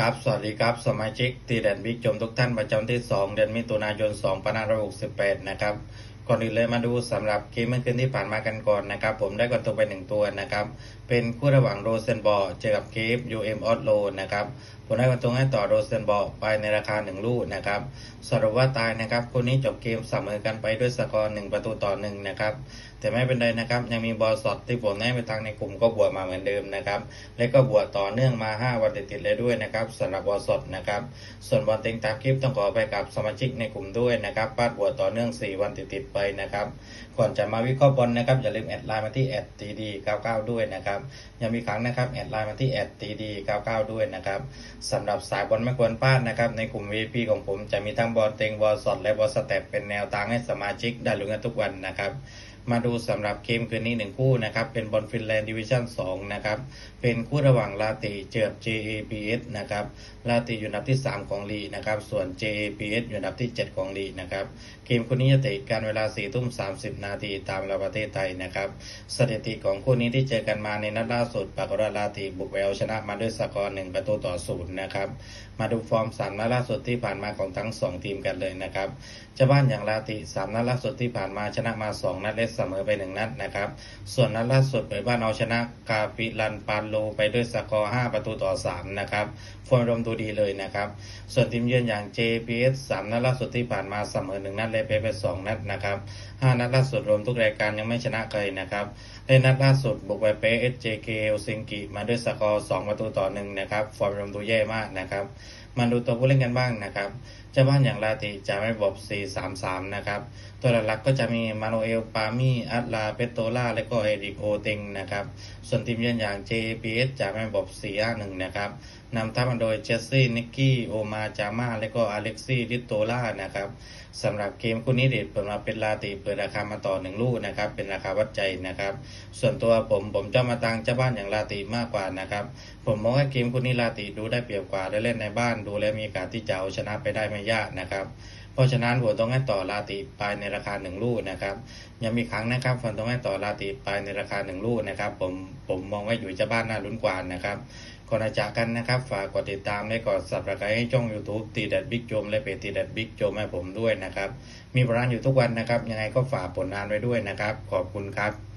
ครับ สวัสดีครับ สมาชิกตีแดนบิ๊กจมทุกท่านประจำที่ 2 เดือนมิถุนายน 2568 นะครับก่อนอื่นเลยมาดูสำหรับเกมเมื่อคืนที่ผ่านมากันก่อนนะครับ ผมได้กดตัวไปหนึ่งตัวนะครับ เป็นคู่ระหว่างโรเซนบอลเจอกับเกฟยูเอ็มออสโลนะครับผมได้กดตัวให้ต่อโรเซนบอลไปในราคา 1 ลูกนะครับสรุปว่าตายนะครับคู่นี้จบเกมเสมอกันไปด้วยสกอร์1ประตูต่อ1นะครับแต่ไม่เป็นไรนะครับยังมีบอลสดที่ผมให้ไปทางในกลุ่มก็บวกมาเหมือนเดิมนะครับและก็บวกต่อเนื่องมา 5 วันติดๆเลยด้วยนะครับสำหรับบอลสดนะครับส่วนบอลเต็งตามคลิปต้องขอไปกับสมาชิกในกลุ่มด้วยนะครับปาดบวกต่อเนื่อง 4 วันติดๆไปนะครับก่อนจะมาวิเคราะห์บอลนะครับอย่าลืมแอดไลน์มาที่แอดตีดี99ด้วยนะครับยังมีครั้งนะครับแอดไลน์มาที่แอดตีดี99ด้วยนะครับสำหรับสายบอลไม่ควรพลาดนะครับในกลุ่ม VP ของผมจะมีทั้งบอลเต็งบอลสดและบอลสเต็ปเป็นแนวทางให้สมาชิกได้ลุ้นกันทุกวันนะครับ มาดูสำหรับเกมคืนนี้หนึ่งคู่นะครับเป็นบอลฟินแลนด์ดิวิชั่น2นะครับเป็นคู่ระหว่างลาติเจอบ JAPS นะครับลาติอยู่อันดับที่ 3 ของลีนะครับส่วน JAPS อยู่อันดับที่ 7 ของลีนะครับเกมคู่นี้จะเตะกันเวลา4ทุ่ม30 นาทีตามเวลาประเทศไทยนะครับสถิติของคู่นี้ที่เจอกันมาในนัดล่าสุดปากกราลาติบุกไปเอาชนะมาด้วยสกอร์1ประตูต่อศูนย์นะครับมาดูฟอร์มสามนัดล่าสุดที่ผ่านมาของทั้ง 2 ทีมกันเลยนะครับเจ้าบ้านอย่างลาติสามนัดล่าสุดที่ผ่านมาชนะมา 2นัดและเสมอไป1นัดนะครับ ส่วนนัดล่าสุดเผยบ้านเอาชนะกาปิลันปานโลไปด้วยสกอร์ 5 ประตูต่อ 3 นะครับฟอร์มรวมดูดีเลยนะครับ ส่วนทีมเยือนอย่าง JPS 3 นัดล่าสุดที่ผ่านมาเสมอ1นัดและแพ้ไป2นัดนะครับ 5 นัดล่าสุดรวมทุกรายการยังไม่ชนะใครนะครับในนัดล่าสุดบุกไปเป SJK เฮลซิงกิมาด้วยสกอร์ 2 ประตูต่อ1นะครับฟอร์มรวมดูแย่มากนะครับ มาดูตัวผู้เล่นกันบ้างนะครับ เจ้าบ้านอย่างลาติจะไม่บอก4-3-3 นะครับ ตัวหลักๆก็จะมีมาโนเอล ปามีอัตลา เปโตล่า และก็เอริโอเต็งนะครับ ส่วนทีมเยือนอย่าง JPS จะไม่บอก4-5-1 นะครับนำทัพมาโดยเจสซี่นิกกี้โอมาจาม่าและก็อเล็กซี่ลิโตล่านะครับสำหรับเกมคู่นี้เด็ดเปิดมาเป็นลาติเปิดราคามาต่อหนึ่งลูกนะครับ เป็นราคาวัดใจนะครับ ส่วนตัวผมผมจะมาตังเจ้าบ้านอย่างลาติมากกว่านะครับ ผมมองว่าเกมคู่นี้ลาติดูได้เปรียบกว่าและเล่นในบ้านดูและมีโอกาสที่จะเอาชนะไปได้ไม่ยากนะครับเพราะฉะนั้นผมต้องให้ต่อลาติไปในราคาหนึ่งลูกนะครับยังมีครั้งนะครับผมต้องให้ต่อลาติไปในราคาหนึ่งลูกนะครับผมผมมองว่าอยู่จ้าบ้านน่าลุ้นกว่านะครับก่อนจากกันนะครับ ฝากกดติดตามและกด subscribe ให้ช่อง YouTube ตีแดดบิ๊กโจมและเพจตีแดดบิ๊กโจมให้ผมด้วยนะครับ มีบรานอยู่ทุกวันนะครับ ยังไงก็ฝากผลงานไว้ด้วยนะครับ ขอบคุณครับ